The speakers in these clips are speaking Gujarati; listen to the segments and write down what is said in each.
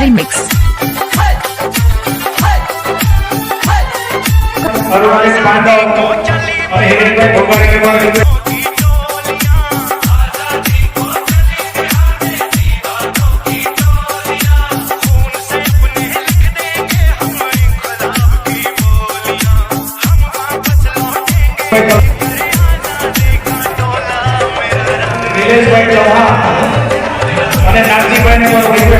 रिमिक्स अरुणेश पांडव और हेमंत भगवान के बाद नीलेशભાઈ ચૌહાણ અને નાનજીભાઈ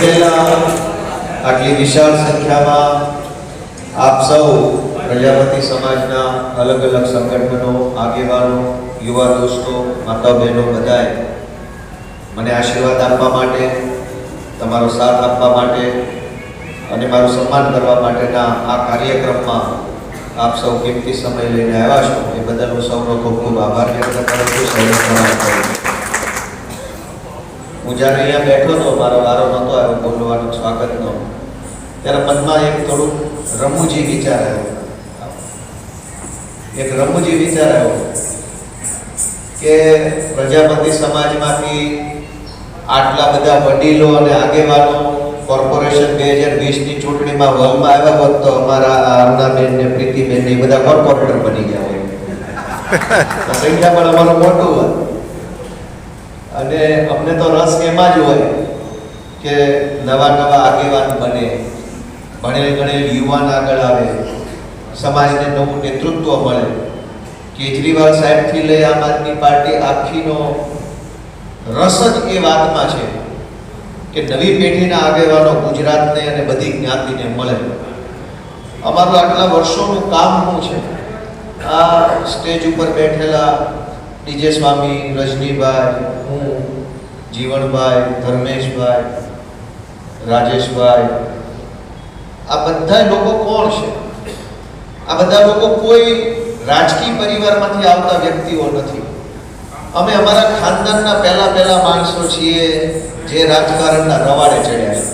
પહેલા આટલી વિશાળ સંખ્યામાં આપ સૌ પ્રજાપતિ સમાજના અલગ અલગ સંગઠનો, આગેવાનો, યુવા દોસ્તો માતા બહેનો બધાએ મને આશીર્વાદ આપવા માટે, તમારો સાથ આપવા માટે અને મારું સન્માન કરવા માટેના આ કાર્યક્રમમાં આપ સૌ કિંમતી સમય લઈને આવ્યા છો. એ બદલ હું સૌનો ખૂબ ખૂબ આભાર વ્યક્ત કરું છું. સૌનો હું જ્યારે અહીંયા બેઠો હતો, મારો વારો નહોતો આવ્યો, બોલવાનો સ્વાગતનો ત્યારે મનમાં એક થોડું રમૂજી વિચાર આવ્યો. એક રમૂજી વિચાર આવ્યો કે પ્રજાપતિ સમાજમાંથી આટલા બધા વડીલો અને આગેવાનો કોર્પોરેશન બે હજાર વીસની ચૂંટણીમાં વલમાં આવ્યા હોત તો અમારા અરુણાબેન ને પ્રીતિબેન ને બધા કોર્પોરેટર બની ગયા હોય. સંખ્યા પણ અમારું મોટું હોય અને અમને તો રસ એમાં જ હોય કે નવા નવા આગેવાન બને. ભણેલ ગણેલ યુવાન આગળ આવે. સમાજને નવું નેતૃત્વ મળે. કેજરીવાલ સાહેબથી લઈ આમ આદમી પાર્ટી આખીનો રસ જ એ વાતમાં છે કે નવી પેઢીના આગેવાનો ગુજરાતને અને બધી જ્ઞાતિને મળે. અમારું આટલા વર્ષોનું કામ શું છે? આ સ્ટેજ ઉપર બેઠેલા ડીજે સ્વામી રજનીભાઈ, હું જીવણભાઈ ધર્મેશભાઈ, રાજેશભાઈ, આ બધા લોકો કોણ છે? આ બધા લોકો કોઈ રાજકીય પરિવારમાંથી આવતા વ્યક્તિઓ નથી. અમે અમારા ખાનદાનના પહેલા પહેલા માણસો છીએ જે રાજકારણના રવાડે ચડ્યા છે.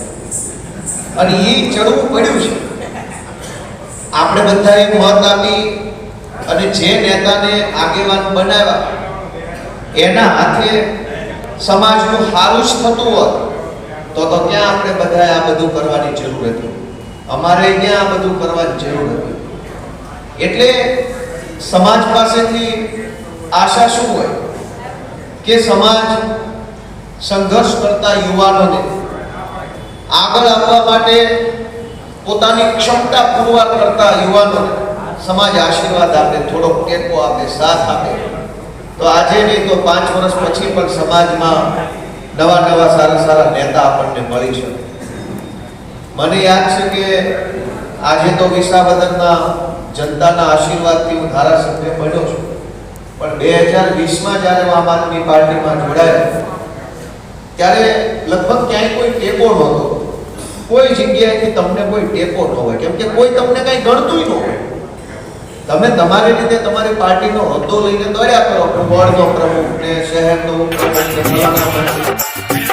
અને એ ચડવું પડ્યું છે. આપણે બધાએ મત આપી અને જે નેતાને આગેવાન બનાવ્યા એના હાથે સમાજનું સારું જ થતું હોત તો તો ક્યાં આપણે બધાએ આ બધું કરવાની જરૂર હતી? અમારે ક્યાં આ બધું કરવાની જરૂર હતી? એટલે સમાજ પાસેથી આશા શું હોય? કે સમાજ સંઘર્ષ કરતા યુવાનોને આગળ આવવા માટે પોતાની ક્ષમતા પૂરવાર કરતા યુવાનોને સમાજ આશીર્વાદ આપે, થોડોક ટેકો આપે, સાથ આપે. તો આજે નહીં તો પાંચ વર્ષ પછી પણ સમાજમાં નવા નવા સારા સારા નેતા આપણને મળી શકે. મને યાદ છે કે આજે તો વિસાવદરના જનતાના આશીર્વાદથી હું ધારાસભ્ય બન્યો છું. પણ બે હજાર વીસમાં જ્યારે હું આમ આદમી પાર્ટીમાં જોડાયો, ત્યારે લગભગ ક્યાંય કોઈ ટેકો નહોતો. કોઈ જગ્યાએથી તમને કોઈ ટેકો ન હોય. કેમ કે કોઈ તમને કઈ ગણતું ન હોય. તમે તમારી રીતે તમારી પાર્ટીનો હોદ્દો લઈને દોડ્યા કરો કે વોર્ડનો પ્રમુખ ને શહેરનો પ્રમુખ.